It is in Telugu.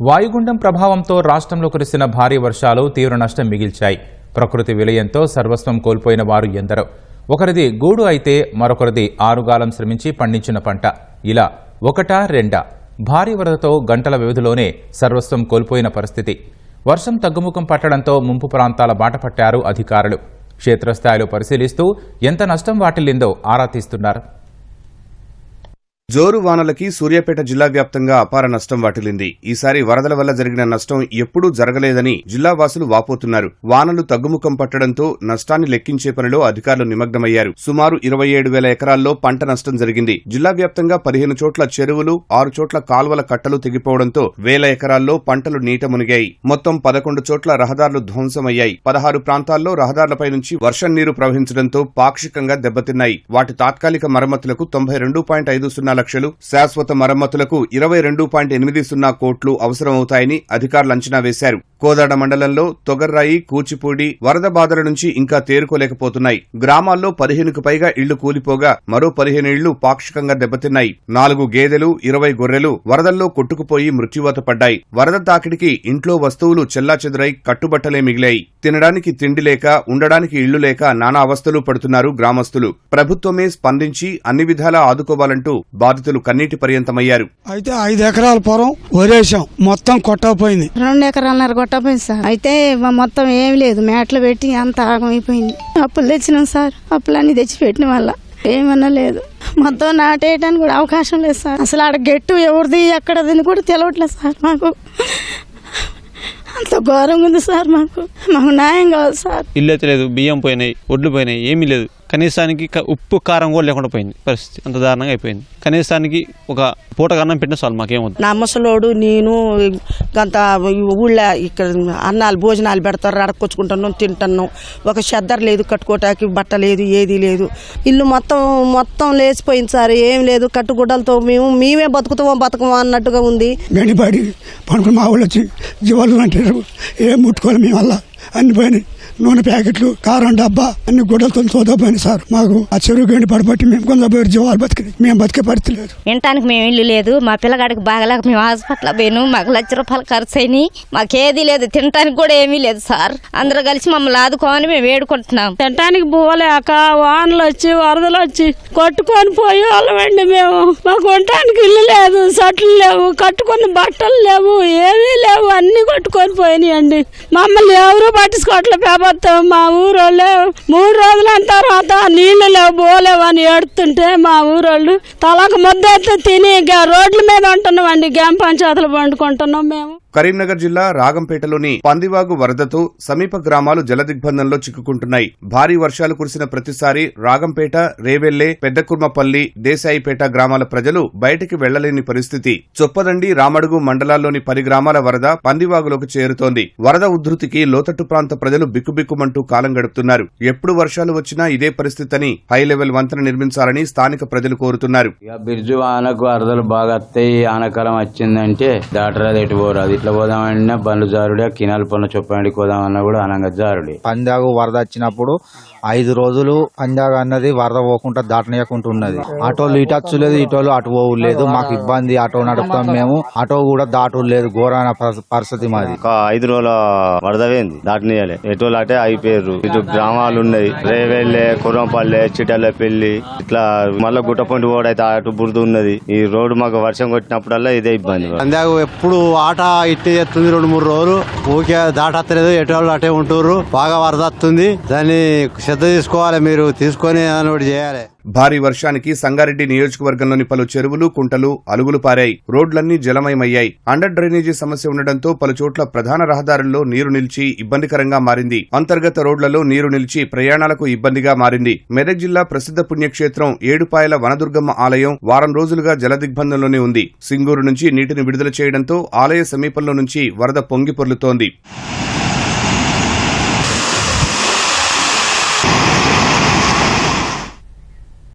వాయుగుండం ప్రభావంతో రాష్ట్రంలో కురిసిన భారీ వర్షాలు తీవ్ర నష్టం మిగిల్చాయి. ప్రకృతి విలయంతో సర్వస్వం కోల్పోయిన వారు ఎందరో. ఒకరిది గూడు అయితే మరొకరిది ఆరుగాలం శ్రమించి పండించిన పంట. ఇలా ఒకటా రెండా? భారీ వరదతో గంటల వ్యవధిలోనే సర్వస్వం కోల్పోయిన పరిస్థితి. వర్షం తగ్గుముఖం పట్టడంతో ముంపు ప్రాంతాల బాట పట్టారు అధికారులు. క్షేత్రస్థాయిలో పరిశీలిస్తూ ఎంత నష్టం వాటిల్లిందో ఆరా తీస్తున్నారు. జోరు వానలకి సూర్యాపేట జిల్లా వ్యాప్తంగా అపార నష్టం వాటిల్లింది. ఈసారి వరదల వల్ల జరిగిన నష్టం ఎప్పుడూ జరగలేదని జిల్లా వాసులు వాపోతున్నారు. వానలు తగ్గుముఖం పట్టడంతో నష్టాన్ని లెక్కించే పనిలో అధికారులు నిమగ్నమయ్యారు. సుమారు ఇరవై ఏడు వేల ఎకరాల్లో పంట నష్టం జరిగింది. జిల్లా వ్యాప్తంగా పదిహేను చోట్ల చెరువులు ఆరు చోట్ల కాల్వల కట్టలు తెగిపోవడంతో వేల ఎకరాల్లో పంటలు నీట మునిగాయి. మొత్తం పదకొండు చోట్ల రహదారులు ధ్వంసమయ్యాయి. పదహారు ప్రాంతాల్లో రహదారులపై నుంచి వర్షం నీరు ప్రవహించడంతో పాక్షికంగా దెబ్బతిన్నాయి. వాటి తాత్కాలిక మరమ్మతులకు తొంభై రెండు పాయింట్ ఐదు సున్నా లక్షలు శాశ్వత మరమ్మతులకు ఇరవై రెండు పాయింట్ ఎనిమిది సున్నా కోట్లు అవసరమవుతాయని అధికారులు అంచనా వేశారు. కోదాడ మండలంలో తొగర్రాయి కూచిపూడి వరద బాధల నుంచి ఇంకా తేరుకోలేకపోతున్నాయి. గ్రామాల్లో పదిహేనుకు పైగా ఇళ్ళు కూలిపోగా మరో పదిహేను ఇళ్ళు పాక్షికంగా దెబ్బతిన్నాయి. నాలుగు గేదెలు ఇరవై గొర్రెలు వరదల్లో కొట్టుకుపోయి మృత్యువాత పడ్డాయి. వరద తాకిడికి ఇంట్లో వస్తువులు చెల్లాచెదురై కట్టుబట్టలే మిగిలాయి. తినడానికి తిండి లేక ఉండడానికి ఇళ్ళు లేక నానా అవస్థలు పడుతున్నారు గ్రామస్తులు. ప్రభుత్వమే స్పందించి అన్ని విధాలా ఆదుకోవాలంటూ బాధితులు కన్నీటి పర్యంతమయ్యారు. అయితే ఐదు ఎకరాల పొలం వరేసాం మొత్తం కొట్టకపోయింది. రెండు ఎకరాలన్నర కొట్టపోయింది సార్. అయితే మొత్తం ఏమి లేదు. మేటలు పెట్టి అంత ఆగమైపోయింది అప్పులు తెచ్చినాం సార్. అప్పులన్నీ తెచ్చి పెట్టిన వల్ల ఏమన్నా లేదు. మొత్తం నాటేయడానికి కూడా అవకాశం లేదు సార్. అసలు ఆడ గెట్టు ఎవరిది ఎక్కడదని కూడా తెలవట్లేదు సార్ మాకు. అంత ఘోరంగా ఉంది సార్ మాకు. మాకు న్యాయం కావాలి సార్. ఇల్లు అయితే లేదు బియ్యం పోయినాయి ఒడ్లు పోయినాయి ఏమీ లేదు. కనీసానికి క- ఉప్పు కారం కూడా లేకుండా పోయింది. పరిస్థితి అంత దారుణంగా అయిపోయింది. కనీసానికి ఒక పూట అన్నం పెట్టిన చాలు మాకేమవుతుంది నా ముసలోడు నేను గంత ఊళ్ళో ఇక్కడ అన్నాలు భోజనాలు పెడతారు అడకొచ్చుకుంటున్నాం తింటున్నాం. ఒక చెద్దరు లేదు కట్టుకోవటానికి బట్ట లేదు ఏది లేదు. ఇల్లు మొత్తం మొత్తం లేచిపోయింది సార్ ఏం లేదు. కట్టుగుడ్డలతో మేము మేమే బతుకుతామో బతకమో అన్నట్టుగా ఉంది. గండిపాడి పనుకుని మా వాళ్ళు వచ్చి జీవాలు అంటారు ఏం ముట్టుకోవాలి మేము వల్ల అన్ని పోయినాయి. నూనె ప్యాకెట్లు కారం డబ్బా అన్ని గుడ్డలతో చదువుపోయినాయి సార్. మాకు ఆ చెరువు గండి పడబట్టి మేము కొంత పోయి జీవాలు బతికి మేము బతికే పరిస్థితి లేదు. వినటానికి మేము ఇల్లు లేదు. మా పిల్లగాడికి బాగలేక మేము హాస్పిటల్ పోయాను. మాకు లక్ష రూపాయలు ఖర్చు అయినాయి. మాకేది లేదు. తినటానికి కూడా ఏమీ లేదు సార్. అందరూ కలిసి మమ్మల్ని ఆదుకోమని మేము వేడుకుంటున్నాం. తినటానికి పోలేక వానలు వచ్చి వరదలు వచ్చి కొట్టుకొని పోయి వాళ్ళమండి మేము. మాకు ఉండటానికి ఇల్లు లేదు సట్లు లేవు కట్టుకున్న బట్టలు లేవు ఏమీ లేవు అన్ని కొట్టుకొని పోయినాయండి. మమ్మల్ని ఎవరు పట్టించుకోవట్లే పేపర్తో మా ఊరోళ్ళు మూడు రోజుల తర్వాత నీళ్ళు లేవు పోలేవు అని ఏడుతుంటే మా ఊరోళ్ళు తలకు ముద్ద తిని రోడ్ల మీద ఉంటున్నామండి. గ్రామ పంచాయతీలు పండుకుంటున్నాం మేము. కరీంనగర్ జిల్లా రాగంపేటలోని పందివాగు వరదతో సమీప గ్రామాలు జలదిగ్బంధంలో చిక్కుకుంటున్నాయి. భారీ వర్షాలు కురిసిన ప్రతిసారి రాగంపేట రేవెల్లె పెద్దకుర్మపల్లి దేశాయిపేట గ్రామాల ప్రజలు బయటికి వెళ్ళలేని పరిస్థితి. చొప్పదండి రామడుగు మండలాల్లోని పది గ్రామాల వరద పందివాగులోకి చేరుతోంది. వరద ఉధృతికి లోతట్టు ప్రాంత ప్రజలు బిక్కుబిక్కుమంటూ కాలం గడుపుతున్నారు. ఎప్పుడు వర్షాలు వచ్చినా ఇదే పరిస్థితిని హై లెవెల్ వంతెన నిర్మించాలని స్థానిక ప్రజలు కోరుతున్నారు. బిర్జు వరదలు బాగా ఆనకాలం వచ్చిందంటే దాటరాదు ఎటు పోరాదు ఇట్లా పోదామన్నా బండ్లు జారుడే కినాల పనులు చొప్పండి పోదామన్నా కూడా అనంగా జారుడే. పందాగు వరద వచ్చినప్పుడు ఐదు రోజులు పందాగ అన్నది వరద పోకుండా దాటనీయకుండా ఉన్నది ఆటోలు ఇటు వచ్చలేదు ఇటోలు అటు పోవు లేదు మాకు ఇబ్బంది ఆటో నడుపుతాం మేము. ఆటో కూడా దాటు లేదు ఘోరమైన పరి- పరిస్థితి మాది. ఒక ఐదు రోజుల వరదవేంది? దాటనీయాలి. ఎటోళ్ళు అటే అయిపోయారు ఇటు గ్రామాలు ఉన్నాయి. రేవెల్లే కుర్రంపల్లె చిటల్లపల్లి ఇట్లా మళ్ళా గుట్టపొంటి రోడ్ అయితే అటు బురద ఉన్నది. ఈ రోడ్డు మాకు వర్షం కొట్టినప్పుడల్లా ఇదే ఇబ్బంది అందాక ఎప్పుడు ఆట ఇట్టే చేస్తుంది రెండు మూడు రోజులు. ఊకే దాటత్తలేదు. ఎటువంటి వాళ్ళు అటే ఉంటుర్రు. బాగా వరద వస్తుంది దాన్ని శ్రద్ధ తీసుకోవాలి మీరు. తీసుకొని ఏదైనా ఒకటి చేయాలి. భారీ వర్షానికి సంగారెడ్డి నియోజకవర్గంలోని పలు చెరువులు కుంటలు అలుగులు పారాయి. రోడ్లన్నీ జలమయమయ్యాయి. అండర్ డ్రైనేజీ సమస్య ఉండడంతో పలు చోట్ల ప్రధాన రహదారుల్లో నీరు నిలిచి ఇబ్బందికరంగా మారింది. అంతర్గత రోడ్లలో నీరు నిలిచి ప్రయాణాలకు ఇబ్బందిగా మారింది. మెదక్ జిల్లా ప్రసిద్ధ పుణ్యక్షేత్రం ఏడుపాయల వనదుర్గమ్మ ఆలయం వారం రోజులుగా జలదిగ్బంధంలోనే ఉంది. సింగూరు నుంచి నీటిని విడుదల చేయడంతో ఆలయ సమీపంలో నుంచి వరద పొంగి పొర్లుతోంది.